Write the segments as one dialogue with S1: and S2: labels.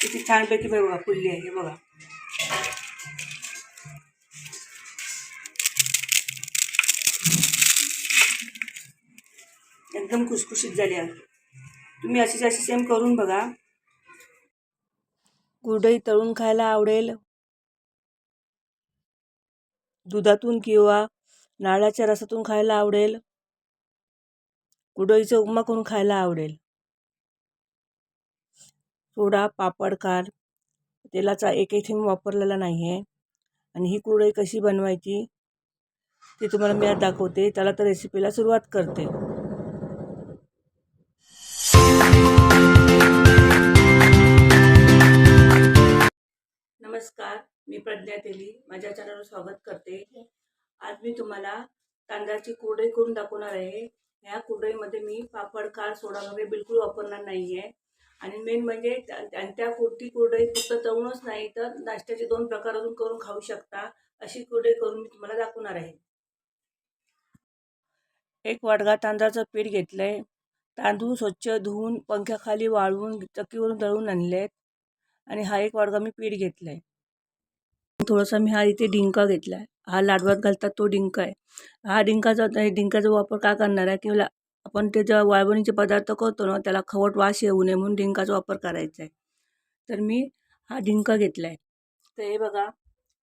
S1: किती छानपैकी बघा फुलली आहे हे बघा. एकदम खुसखुशीत झाली आहे तुम्ही अशीच अशी सेम करून बघा. कुरडई तळून खायला आवडेल. दुधातून किंवा नारळाच्या रसातून खायला आवडेल. कुरडईचा उपमा करून खायला आवडेल. थोडा पापड खार तेलाचा एकही थेंब वापरलेला नाही आहे आणि ही कुरडई कशी बनवायची ते तुम्हाला मी आज दाखवते. त्याला तर रेसिपीला सुरुवात करते. नमस्कार मी प्रज्ञा तेली. माझ्या चॅनलवर स्वागत करते. आज मी तुम्हाला तांदळाची कुरडई करून दाखवणार आहे. ह्या कुरडईमध्ये मी पापड खार सोडा वगैरे बिलकुल वापरणार नाही आहे आणि मेन म्हणजे त्या त्या- त्या कुर्ती कुरडई फक्त तळूनच नाही तर नाश्त्याचे दोन प्रकार अजून करून खाऊ शकता अशी कुरडई करून मी तुम्हाला दाखवणार आहे. एक वाडगा तांदळाचं पीठ घेतलं आहे तांदूळ स्वच्छ धुवून पंख्याखाली वाळवून चक्कीवरून दळून आणले आहेत आणि हा एक वाडगा मी पीठ घेतला आहे थोडासा मी हा इथे डिंका घेतला आहे हा लाडवात घालतात तो डिंका आहे. हा डिंकाचा डिंकाचा वापर का करणार आहे? किंवा आपण ते जेव्हा वाळवणीचे पदार्थ करतो ना त्याला खवट वास येऊ नये म्हणून डिंकाचा वापर करायचा आहे तर मी हा डिंका घेतला आहे तर हे बघा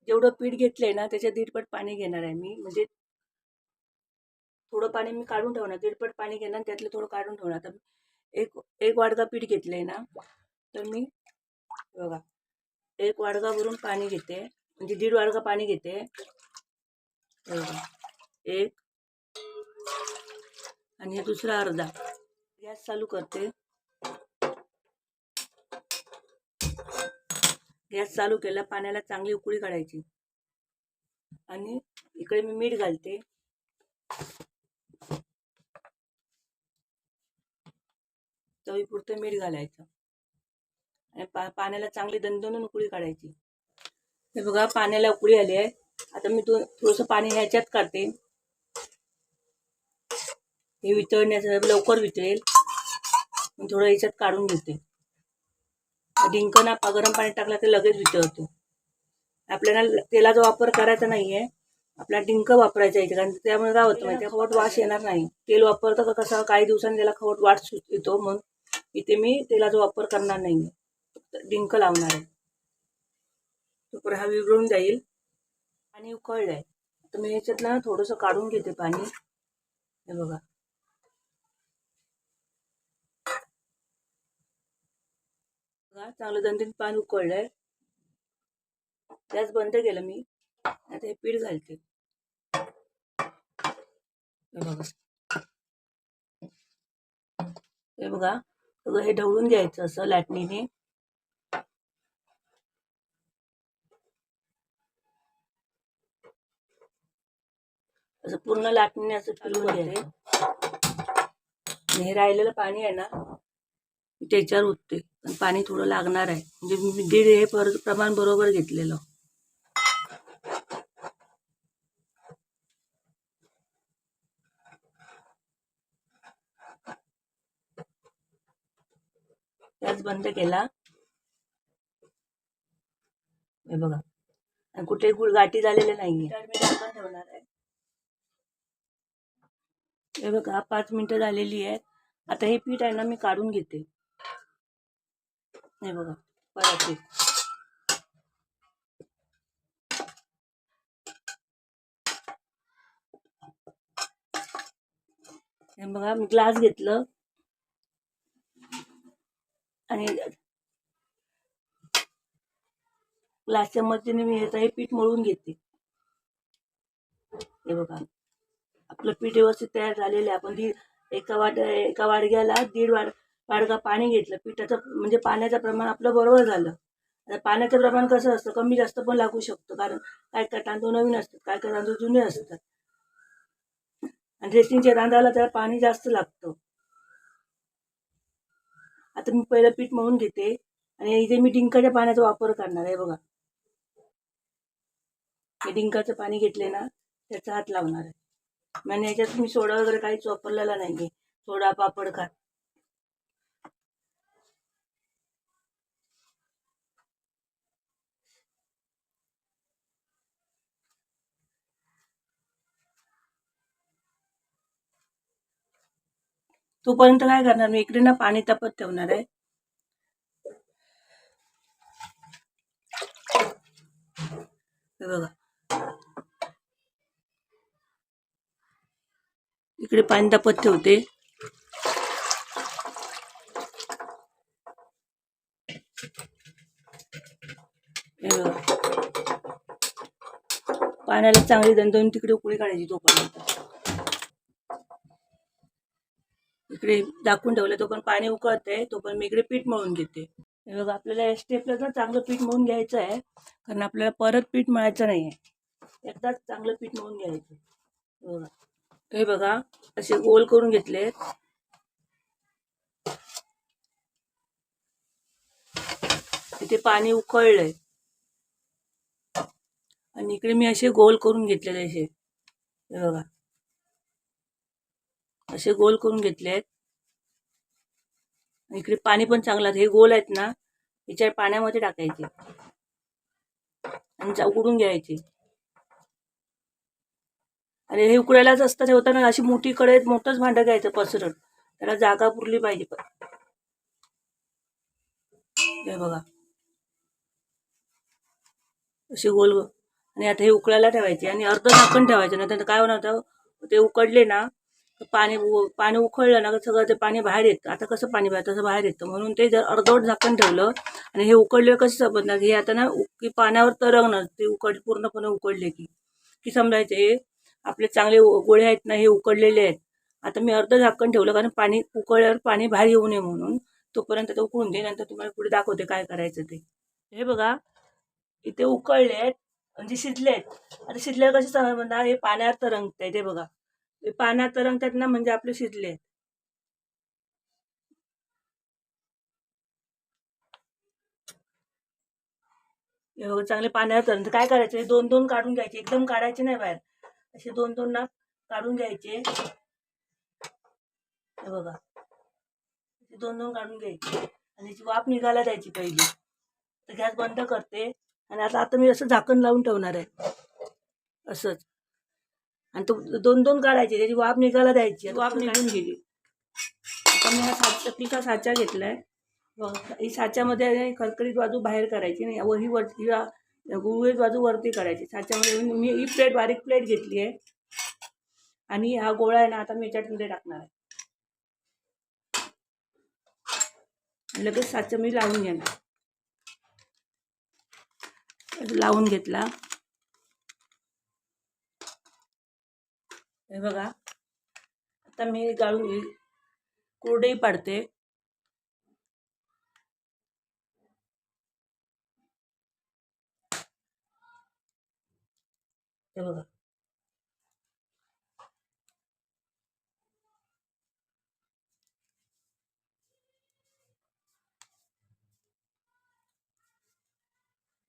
S1: जेवढं पीठ घेतलं आहे ना त्याच्या दीडपट पाणी घेणार आहे मी. म्हणजे थोडं पाणी मी काढून ठेवणार दीडपट पाणी घेणार त्यातलं थोडं काढून ठेवणार. तर एक एक वाडगा पीठ घेतलं आहे ना तर मी बघा एक वाडगा भरून पाणी घेते. म्हणजे दीड वाडगा पाणी घेते. बघा एक आणि हे दुसरा अर्धा. गॅस चालू करते. गॅस चालू केला पाण्याला चांगली उकळी काढायची. आणि इकडे मी मीठ घालते. चवीपुरतं मीठ घालायचं. आणि पा पाण्याला चांगली दणदणून उकळी काढायची. हे बघा पाण्याला उकळी आली आहे. आता मी दोन थोडंसं पाणी ह्याच्यात काढते. हे वितळण्याचं लवकर वितळेल. थोडं ह्याच्यात काढून घेते. डिंक ना गरम पाणी टाकला तर लगेच वितळतो. आपल्याला तेलाचा वापर करायचा नाही आहे आपला डिंक वापरायचा इथे कारण त्यामुळे काय होतं माहिती खवट वास येणार नाही. तेल वापरतं का कसं? काही दिवसांनी त्याला खवट वाट येतो म्हणून. इथे मी तेलाचा वापर करणार नाही आहे फक्त डिंक लावणार आहे. तोपर हा विरळून जाईल. पाणी उकळलं आहे तर मी ह्याच्यातलं थोडंसं काढून घेते पाणी. हे बघा. बघा चांगलं दणदणीत पाणी उकळलं आहे गॅस बंद केलं मी. आता हे पीठ घालते. हे बघा. हे बघा सगळं हे ढवळून घ्यायचं असं लाटणीने. असं पूर्ण लाटणीने असं फिरवून घ्यायचं. हे राहिलेलं पाणी आहे ना मी त्याच्यावर उठते पण पाणी थोडं लागणार आहे. म्हणजे मी दीड हे पर प्रमाण बरोबर घेतलेलं. गॅस बंद केला. हे बघा. आणि कुठे गुळ गाठी झालेले नाहीये. झाकण ठेवणार आहे. हे बघा पाच मिनिटं झालेली आहेत. आता हे पीठ आहे ना मी काढून घेते. हे बघा परत एक. हे बघा मी ग्लास घेतलं. आणि ग्लासच्या मदतीने मी याचं हे पीठ मळून घेते. हे बघा आपलं पीठ व्यवस्थित तयार झालेलं आहे. आपण दी एका वाट एका वाडग्याला दीड वाड वाडगा पाणी घेतलं पिठाचं म्हणजे पाण्याचं प्रमाण आपलं बरोबर झालं. आता पाण्याचं प्रमाण कसं असतं? कमी जास्त पण लागू शकतो कारण काय काय तांदूळ नवीन असतात काय काय तांदूळ जुने असतात. आणि ड्रेसिंगच्या तांदळाला त्याला पाणी जास्त लागतं. आता मी पहिलं पीठ मळून घेते आणि इथे मी डिंकाच्या पाण्याचा वापर करणार आहे बघा. मी डिंकाचं पाणी घेतले ना त्याचा हात लावणार आहे. म्हणजे याच्यात मी सोडा वगैरे काहीच वापरलेला नाही आहे सोडा पापड खात तोपर्यंत काय करणार? मी इकडे ना पाणी तपत ठेवणार आहे. बघा. इकडे पाणी तपत ठेवते. हे बघा. पाण्याला चांगली दोन तिकडे उकळी काढायची तोपर्यंत. इकडे दाखवून ठेवलं तो पण पाणी उकळत आहे तो पण मी इकडे पीठ मळून घेते. हे बघा आपल्याला या स्टेपला ना चांगलं पीठ मळून घ्यायचं आहे कारण आपल्याला परत पीठ मळायचं नाही आहे एकदाच चांगलं पीठ मळून घ्यायचं. बघा. हे बघा असे गोल करून घेतले. इथे पाणी उकळलंय. आणि इकडे मी असे गोल करून घेतलेले असे हे बघा. असे गोल करून घेतले आहेत. इकडे पाणी पण चांगलं हे गोल आहेत ना याच्या पाण्यामध्ये टाकायचे. आणि चा- उकडून घ्यायचे. आणि हे उकडायलाच असतं ठेवताना अशी मोठी कढईत मोठंच भांडं घ्यायचं पसरट त्याला जागा पुरली पाहिजे पण. हे बघा. असे गोल आणि आता हे उकळायला ठेवायचे आणि अर्ध झाकण ठेवायचं. नाही तर काय होणार होतं? ते उकडले ना पाणी पाणी उकळलं ना सगळं ते पाणी बाहेर येतं. आता कसं पाणी बाहेर तसं बाहेर येतं. म्हणून ते जर अर्धवट झाकण ठेवलं आणि हे उकडले कसं समजणार? हे आता ना की पाण्यावर तरंगणार. ते उकड पूर्णपणे उकडले की. की समजायचे हे? आपले चांगले गोळे आहेत ना हे उकडलेले आहेत. आता मी अर्ध झाकण ठेवलं कारण पाणी उकळल्यावर पाणी बाहेर येऊ नये म्हणून. तोपर्यंत ते उकळून दे नंतर तुम्हाला पुढे दाखवते काय करायचं ते. हे बघा. इथे उकळले आहेत म्हणजे शिजले आहेत आता शिजल्यावर कसं समजणार? हे पाण्यावर तरंगत आहे ते बघा. हे पाण्यात तरंगतात ना म्हणजे आपले शिजले. हे बघा चांगले पाण्यावर तरंगते काय करायचं? दोन दोन काढून घ्यायचे. एकदम काढायचे नाही बाहेर. असे दोन दोन ना काढून घ्यायचे. हे बघा. दोन दोन काढून घ्यायचे. आणि याची वाफ निघायला द्यायची पहिली. तर गॅस बंद करते. आणि आता आता मी असं झाकण लावून ठेवणार आहे. असंच. आणि तो दोन दोन काढायचे त्याची वाफ निघायला द्यायची वाफ निघून गेली. आता मी हा साच चकलीचा साचा घेतलाय. बघा, ही साच्यामध्ये खरखरीत बाजू बाहेर करायची नाही. व ही वरती गुळगुळीत बाजू वरती करायची. साच्यामध्ये मी- ही प्लेट बारीक प्लेट घेतली आहे. आणि हा गोळा आहे ना आता मी याच्यामध्ये टाकणार आहे. लगेच साचा मी लावून घेणार. लावून घेतला. हे बघा. आता मी गाळून कोरडई पाडते. हे बघा.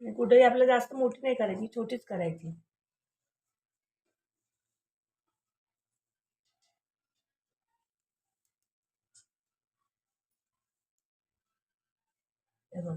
S1: कुठेही आपल्याला जास्त मोठी नाही करायची छोटीच करायची हे बघ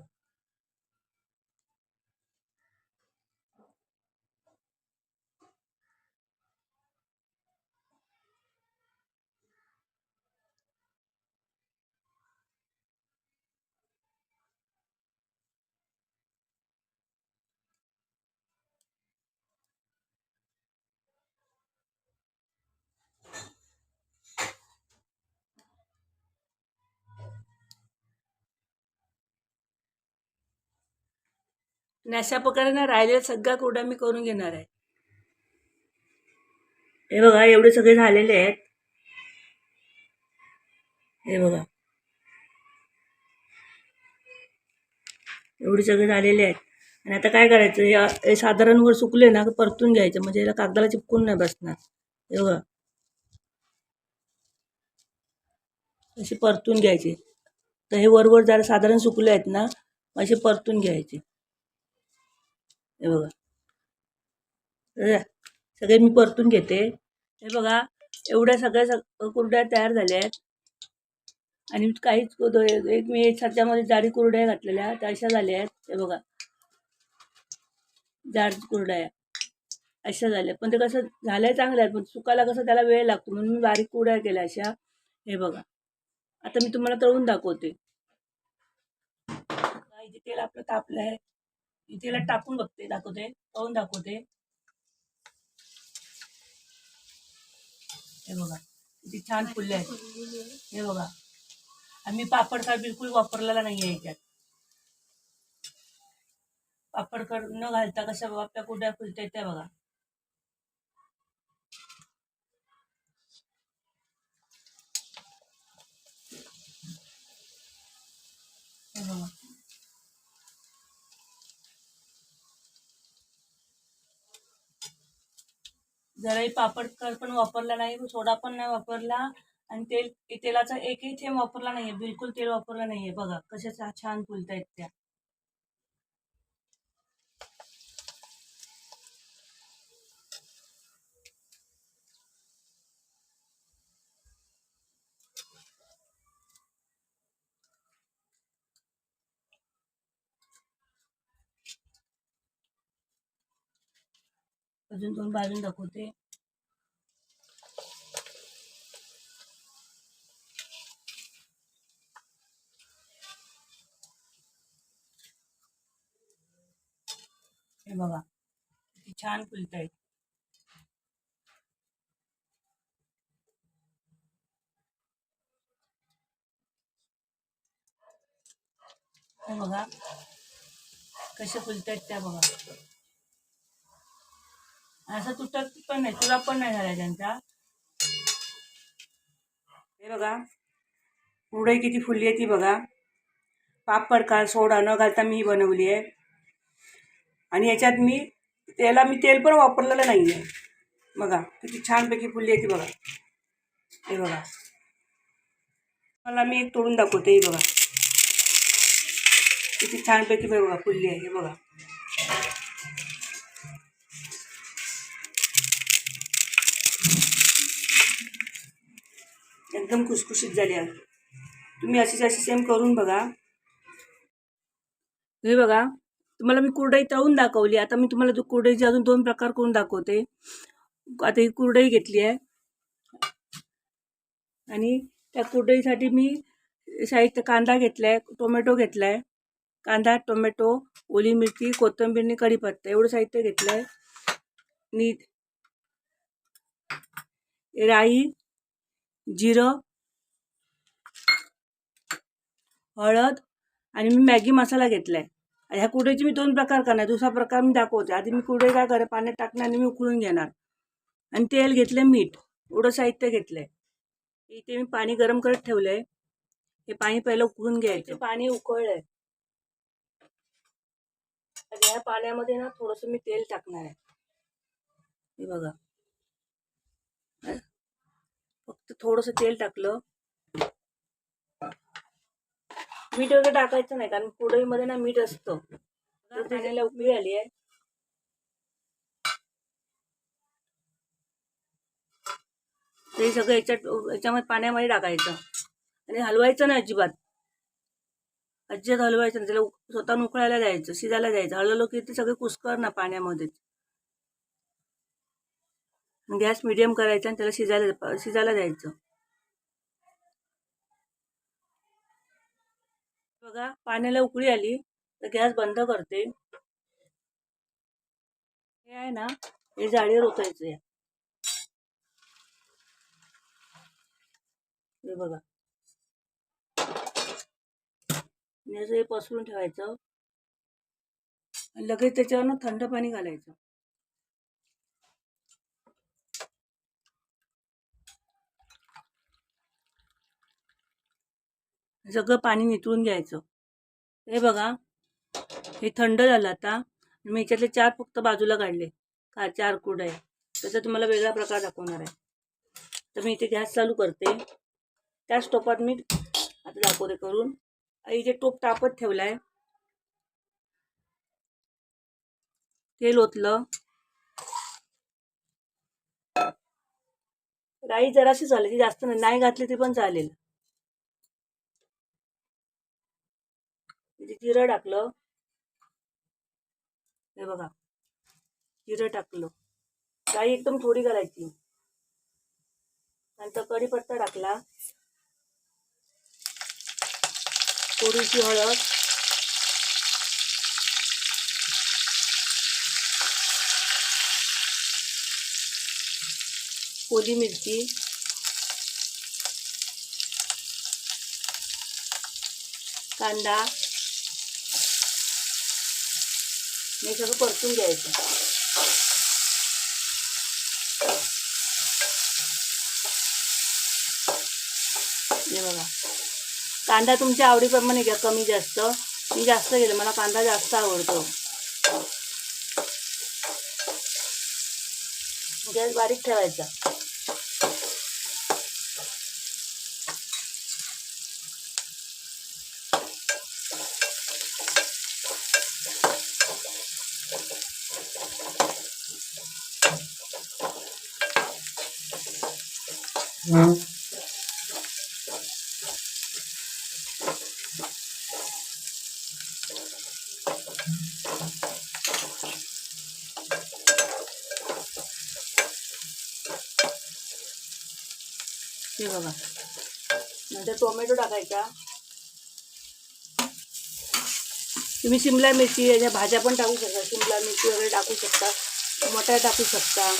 S1: आणि अशा प्रकारे ना राहिलेल्या सगळ्या कोरड्या मी करून घेणार आहे. हे बघा एवढे सगळे झालेले आहेत. हे बघा. एवढे सगळे झालेले आहेत. आणि आता काय करायचं? हे हे साधारण वर सुकले ना परतून घ्यायचं. म्हणजे याला कागदाला चिपकून नाही बसणार. हे बघा. असे परतून घ्यायचे. तर हे वरवर जरा साधारण सुकले आहेत ना असे परतून घ्यायचे. हे बघा. सगळे मी परतून घेते. हे बघा एवढ्या सगळ्या सग कुरड्या तयार झाल्या आहेत. आणि काहीच एक मी एक जाडी कुरड्या घातलेल्या त्या अशा झाल्या आहेत. हे बघा. जाड कुरड्या. अशा झाल्या. पण ते कसं झाल्या चांगल्या आहेत पण सुकायला कसं त्याला वेळ लागतो म्हणून मी बारीक कुरड्या केल्या अशा. हे बघा. आता मी तुम्हाला तळून दाखवते. तेल आपलं तापलं आहे मी टाकून बघते दाखवते पाहून दाखवते. हे बघा किती छान फुलले आहेत. हे बघा. आम्ही पापड खार बिलकुल वापरलेला नाही आहे याच्यात. पापड कर न घालता कशा बाप्या कुठ्या फुलत्या त्या बघा. हे बघा. जराही पापड कर पण वापरला नाही सोडा पण नाही वापरला आणि तेल तेलाचा एकही थेंब वापरला नाही आहे बिलकुल तेल वापरलं नाही आहे बघा कशा छान फुलत आहेत त्या. अजून दोन बाजून दाखवते. हे बघा किती छान फुलतायत हे बघा कसे फुलतायत त्या बघा. असं तुटत पण नाही तुला पण नाही झाला त्यांचा. हे बघा पुढे किती फुलली आहे ती बघा. पापड का सोडा न घालता मी बनवली आहे. आणि याच्यात मी त्याला मी तेल पण वापरलेलं नाही आहे बघा किती छानपैकी फुलली आहे ती बघा. हे बघा. मला मी एक तोडून दाखवते ही बघा. किती छानपैकी बघा फुलली आहे हे बघा. एकदम खुसखुशीत झाली आहे तुम्ही अशीच अशी सेम करून बघा. हे बघा तुम्हाला मी कुरडई तळून दाखवली. आता मी तुम्हाला कुरडईचे अजून दोन प्रकार करून दाखवते. आता ही कुरडई घेतली आहे. आणि त्या कुरडईसाठी मी साहित्य कांदा घेतला आहे टोमॅटो घेतला आहे कांदा टोमॅटो ओली मिरची कोथिंबीरने आणि कढीपत्ता एवढं साहित्य घेतलं आहे आणि राई जिरं हळद आणि मी मॅगी मसाला घेतला आहे ह्या कुरडईचे मी दोन प्रकार करणार. दुसरा प्रकार मी दाखवते. आधी मी कुडे काय करेन पाण्यात टाकणार आणि मी उकळून घेणार. आणि तेल घेतलं मीठ. एवढं साहित्य घेतलं आहे इथे मी पाणी गरम करत ठेवलं आहे हे पाणी पहिलं उकळून घ्यायचं. पाणी उकळलं आहे आणि ह्या पाण्यामध्ये ना थोडंसं मी तेल टाकणार आहे. हे बघा फक्त थोडंसं तेल टाकलं. मीठ वगैरे टाकायचं नाही कारण कुरडईमध्ये ना मीठ असतं. तर उकळी आली आहे. ते सगळं याच्यात याच्यामध्ये पाण्यामध्ये टाकायचं. आणि हलवायचं नाही अजिबात. अजिबात हलवायचं नाही. त्याला स्वतः उकळायला द्यायचं शिजायला द्यायचं हलवलं की ते सगळे कुस्कर ना पाण्यामध्येच. गॅस मिडियम करायचा आणि त्याला शिजायला शिजायला द्यायचं. बघा पाण्याला उकळी आली तर गॅस बंद करते. हे आहे ना हे जाळीवर ओतायचं या. हे बघा. असं हे पसरून ठेवायचं. आणि लगेच त्याच्यावर थंड पाणी घालायचं. सगळं पाणी नितळून घ्यायचं. हे बघा. हे थंड झालं आता. मी ह्याच्यातले चार फक्त बाजूला काढले. का चार कुड आहे. त्याचा तुम्हाला वेगळा प्रकार दाखवणार आहे. तर मी इथे गॅस चालू करते. त्याच टोपात मी आता दाखवते करून. इथे टोप तापत ठेवला आहे तेल ओतलं राई जराशी चालेल ती जास्त नाही. नाही घातली ती पण चालेल. म्हणजे जिरं टाकलं. हे बघा. जिरं टाकलं. राई एकदम थोडी घालायची. नंतर कढीपत्ता टाकला. थोडीशी हळद. ओली मिरची. कांदा. हे सगळं परतून घ्यायचं. हे बघा. कांदा तुमच्या आवडीप्रमाणे घ्या कमी जास्त. मी जास्त गेलं मला कांदा जास्त आवडतो. गॅस बारीक ठेवायचा. तुम्ही शिमला मिरची याच्या टाकू शकता. शिमला मिरची वगैरे टाकू शकता, मटार टाकू शकता,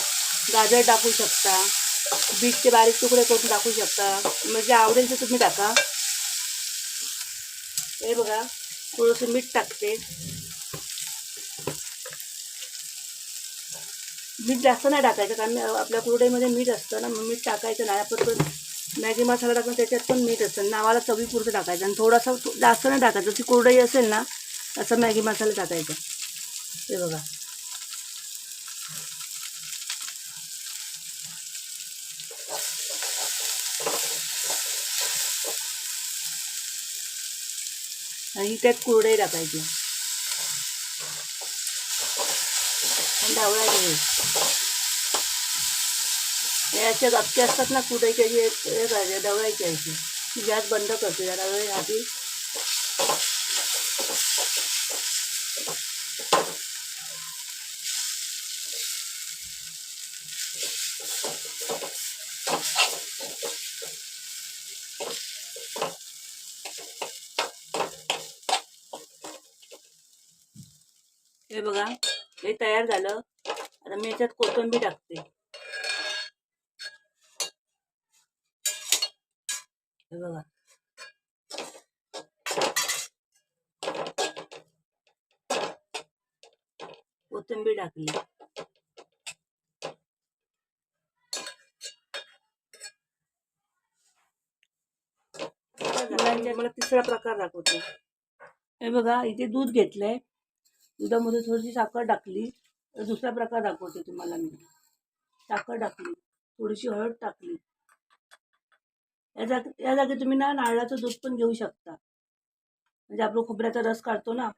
S1: गाजर टाकू शकता. बीटचे बारीक तुकडे करून टाकू शकता. म्हणजे आवडेल ते तुम्ही टाका. हे बघा थोडंसं मीठ टाकते. मीठ जास्त नाही टाकायचं कारण आपल्या कुरडईमध्ये मीठ असतं ना मग मीठ टाकायचं नाही. आपण मॅगी मसाला टाकून त्याच्यात पण मीठ असतं. नावाला चवीपुरतं टाकायचं. आणि थोडासा जास्त नाही टाकायचं. ती कुरडई असेल ना असं मॅगी मसाला टाकायचा. हे बघा. आणि त्यात कुरडई टाकायची आणि ढवळायचे हे असे असतात ना कुरडईचे जे हे करायचे ढवळायचे असे गॅस बंद करते जरा वेळ आधी हे बघा हे तयार झालं. आता मी याच्यात कोथिंबीर टाकते. हे बघा. कोथिंबीर टाकली. मला तिसरा प्रकार दाखवते. हे बघा इथे दूध घेतलंय. दुधामध्ये थोडीशी साखर टाकली तर दुसरा प्रकार दाखवते तुम्हाला मी. साखर टाकली थोडीशी हळद टाकली. या जागी या जागी तुम्ही ना नारळाचं दूध पण घेऊ शकता. म्हणजे आपलं खोबऱ्याचा रस काढतो ना.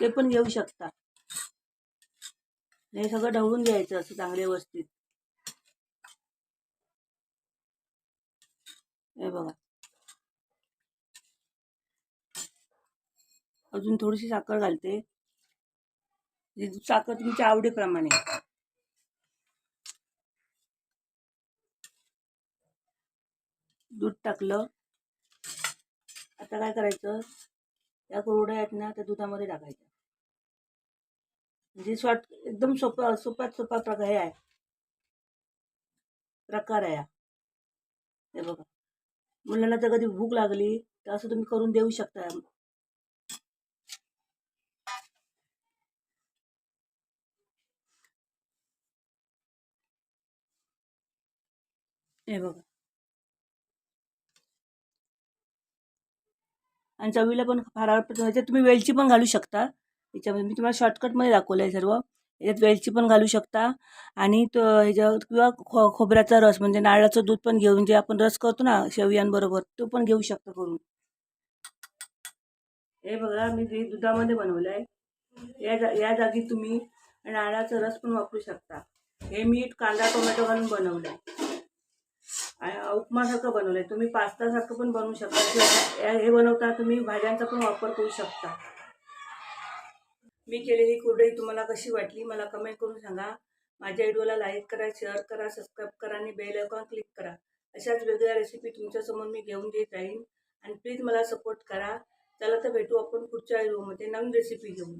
S1: ते पण घेऊ शकता. हे सगळं ढवळून घ्यायचं असं चांगले व्यवस्थित. हे बघा. अजून थोडीशी साखर घालते. साखर तुमच्या आवडीप्रमाणे. दूध टाकलं. आता काय करायचं? त्या कुरड्या आहेत ना त्या दुधामध्ये टाकायच्या. म्हणजे शॉर्ट एकदम सोपा सोपात सोपा प्रकार हे आहे. प्रकार आहे हे बघा. मुलांना जर कधी भूक लागली तर असं तुम्ही करून देऊ शकता. हे बघा. आणि चवीला पण फार आवडतं. ह्याच्यात तुम्ही वेलची पण घालू शकता. याच्यामध्ये मी तुम्हाला शॉर्टकटमध्ये दाखवलं आहे सर्व. याच्यात वेलची पण घालू शकता. आणि तो ह्याच्यावर किंवा खो खोबऱ्याचा रस म्हणजे नारळाचं दूध पण घेऊन जे आपण रस करतो ना शेवयांबरोबर तो पण घेऊ शकता करून. हे बघा मी ते दुधामध्ये बनवलं आहे या जा या जागी तुम्ही नारळाचा रस पण वापरू शकता. हे मीठ कांदा टोमॅटो घालून बनवलं आहे उपमासारखं बनवलं आहे तुम्ही पास्तासारखं पण बनवू शकता. किंवा हे बनवता तुम्ही भाज्यांचा पण वापर करू शकता. मी केलेली कुरडई तुम्हाला कशी वाटली मला कमेंट करून सांगा. माझ्या व्हिडिओला लाईक करा शेअर करा सबस्क्राईब करा आणि बेल आयकॉन क्लिक करा. अशाच वेगळ्या रेसिपी तुमच्यासमोर मी घेऊन देत राहीन. आणि प्लीज मला सपोर्ट करा. चला तर भेटू आपण पुढच्या व्हिडिओमध्ये नवीन रेसिपी घेऊन.